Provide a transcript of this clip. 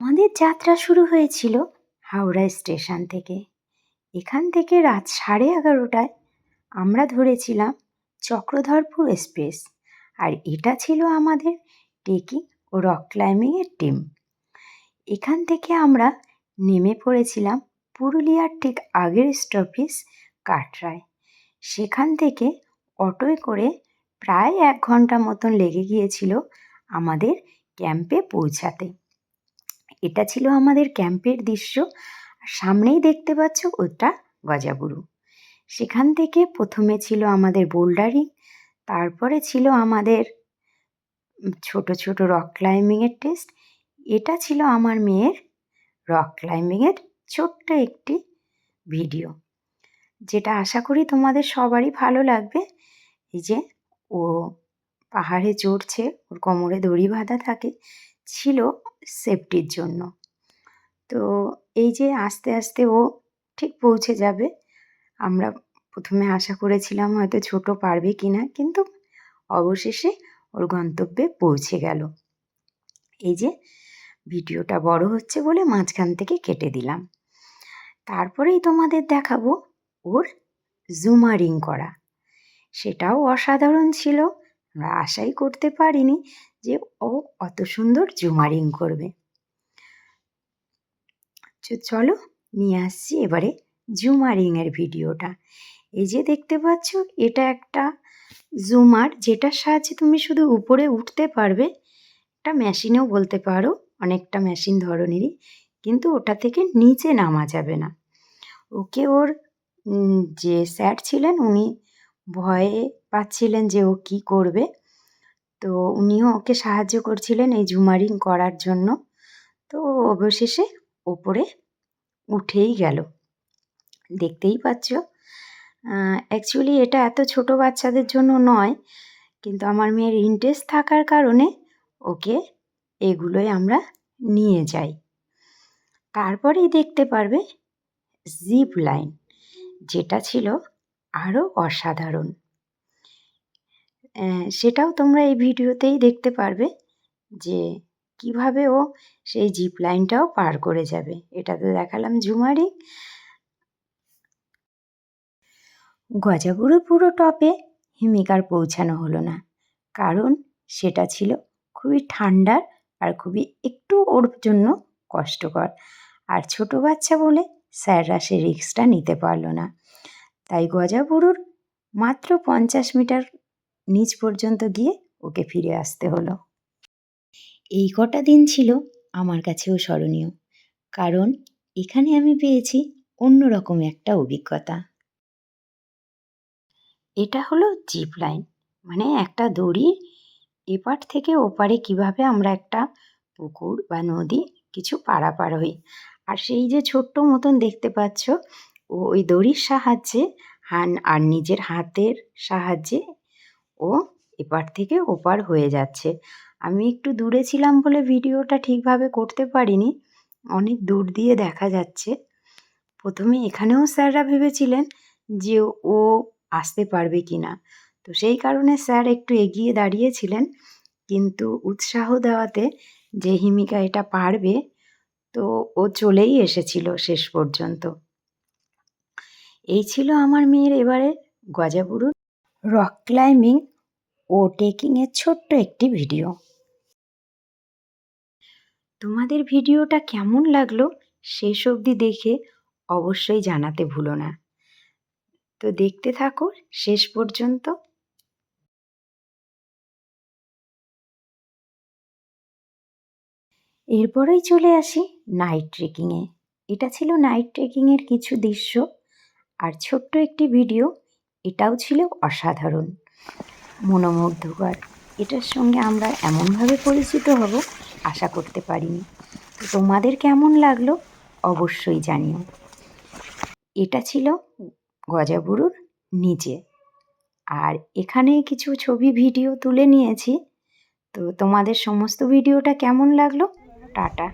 আমাদের যাত্রা শুরু হয়েছিল হাওড়া স্টেশন থেকে। এখান থেকে রাত সাড়ে এগারোটায় আমরা ধরেছিলাম চক্রধরপুর এক্সপ্রেস, আর এটা ছিল আমাদের ট্রেকিং ও রক ক্লাইম্বিংয়ের টিম। এখান থেকে আমরা নেমে পড়েছিলাম পুরুলিয়ার ঠিক আগের স্টপেজ কাটরায়। সেখান থেকে অটোয় করে প্রায় এক ঘণ্টা মতন লেগে গিয়েছিল আমাদের ক্যাম্পে পৌঁছাতে। এটা ছিল আমাদের ক্যাম্পের দৃশ্য। আর সামনেই দেখতে পাচ্ছ ওটা গজাবুরু সেখান থেকে প্রথমে ছিল আমাদের বোল্ডারিং, তারপরে ছিল আমাদের ছোট ছোট রক ক্লাইম্বিংয়ের টেস্ট। এটা ছিল আমার মেয়ের রক ক্লাইম্বিংয়ের ছোট্ট একটি ভিডিও। যেটা আশা করি তোমাদের সবারই ভালো লাগবে। এই যে ও পাহাড়ে চড়ছে, ওর কোমরে দড়ি বাঁধা থাকে। ছিল সেফটির জন্য। তো এই যে আস্তে আস্তে ও ঠিক পৌঁছে যাবে, আমরা প্রথমে আশা করেছিলাম হয়তো ছোট পারবে কি না কিন্তু অবশেষে ওর গন্তব্যে পৌঁছে গেল। এই যে ভিডিওটা বড় হচ্ছে বলে মাঝখান থেকে কেটে দিলাম। তারপরেই তোমাদের দেখাবো ওর জুমারিং করা। সেটাও অসাধারণ ছিল। আমরা আশাই করতে পারিনি যে ও অত সুন্দর জুমারিং করবে। চলো নিয়ে আসছি এবারে জুমারিংয়ের ভিডিওটা। এই যে দেখতে পাচ্ছ, এটা একটা জুমার যেটার সাহায্যে তুমি শুধু উপরে উঠতে পারবে, একটা মেশিনেও বলতে পারো, অনেকটা মেশিন ধরনেরই, কিন্তু ওটা থেকে নিচে নামা যাবে না। ওকে ওর যে স্যার ছিলেন উনি ভয়ে পাচ্ছিলেন যে ও কী করবে। তো উনিও ওকে সাহায্য করছিলেন এই ঝুমারিং করার জন্য। তো অবশেষে ওপরে উঠেই গেল। দেখতেই পাচ্ছ অ্যাকচুয়ালি এটা এত ছোট বাচ্চাদের জন্য নয়, কিন্তু আমার মেয়ের ইন্টারেস্ট থাকার কারণে ওকে এগুলোই আমরা নিয়ে যাই। তারপরেই দেখতে পারবে জিপ লাইন যেটা ছিল আরও অসাধারণ। সেটাও তোমরা এই ভিডিওতেই দেখতে পারবে যে কীভাবে ও সেই জিপ লাইনটাও পার করে যাবে। এটা তো দেখালাম ঝুমারি। গজাগুরু পুরো টপে হিমিকার পৌঁছানো হলো না। কারণ সেটা ছিল খুবই ঠান্ডার আর খুবই একটু ওর জন্য কষ্টকর। আর ছোট বাচ্চা বলে স্যাররা সে রিক্সটা নিতে পারল না। তাই গজাবুরুর মাত্র পঞ্চাশ মিটার নিচ পর্যন্ত গিয়ে ওকে ফিরে আসতে হলো। এই কটা দিন ছিল আমার কাছেও স্মরণীয়, কারণ এখানে আমি পেয়েছি অন্যরকম একটা অভিজ্ঞতা। এটা হলো জিপ লাইন মানে একটা দড়ি এপার থেকে ওপারে কীভাবে আমরা একটা পুকুর বা নদী কিছু পারাপার হই। আর সেই যে ছোট্ট মতন দেখতে পাচ্ছ ও ওই দড়ির সাহায্যে হান আর নিজের হাতের সাহায্যে ও এপার থেকে ওপার হয়ে যাচ্ছে। আমি একটু দূরে ছিলাম বলে ভিডিওটা ঠিকভাবে করতে পারিনি, অনেক দূর দিয়ে দেখা যাচ্ছে। প্রথমে এখানেও স্যাররা ভেবেছিলেন যে ও আসতে পারবে কি না তো সেই কারণে স্যার একটু এগিয়ে দাঁড়িয়েছিলেন। কিন্তু উৎসাহ দেওয়াতে যে হিমিকা এটা পারবে, তো ও চলেই এসেছিল শেষ পর্যন্ত। এই ছিল আমার মেয়ের এবারে গজাবুরু রক ক্লাইম্বিং ও ট্রেকিংয়ের ছোট্ট একটি ভিডিও। তোমাদের ভিডিওটা কেমন লাগল শেষ অবধি দেখে অবশ্যই জানাতে ভুলো না। তো দেখতে থাকো শেষ পর্যন্ত। এরপরেই চলে আসি নাইট ট্রেকিংয়ে। এটা ছিল নাইট ট্রেকিংয়ের কিছু দৃশ্য। আর ছোট্ট একটি ভিডিও, এটাও ছিল অসাধারণ। মনোমুগ্ধকর। এটার সঙ্গে আমরা এমনভাবে পরিচিত হব, আশা করতে পারিনি। তো তোমাদের কেমন লাগল অবশ্যই জানিও। এটা ছিল গজাবুরুর নিচে আর এখানে কিছু ছবি, ভিডিও তুলে নিয়েছি। তো তোমাদের সমস্ত ভিডিওটা কেমন লাগল? টাটা।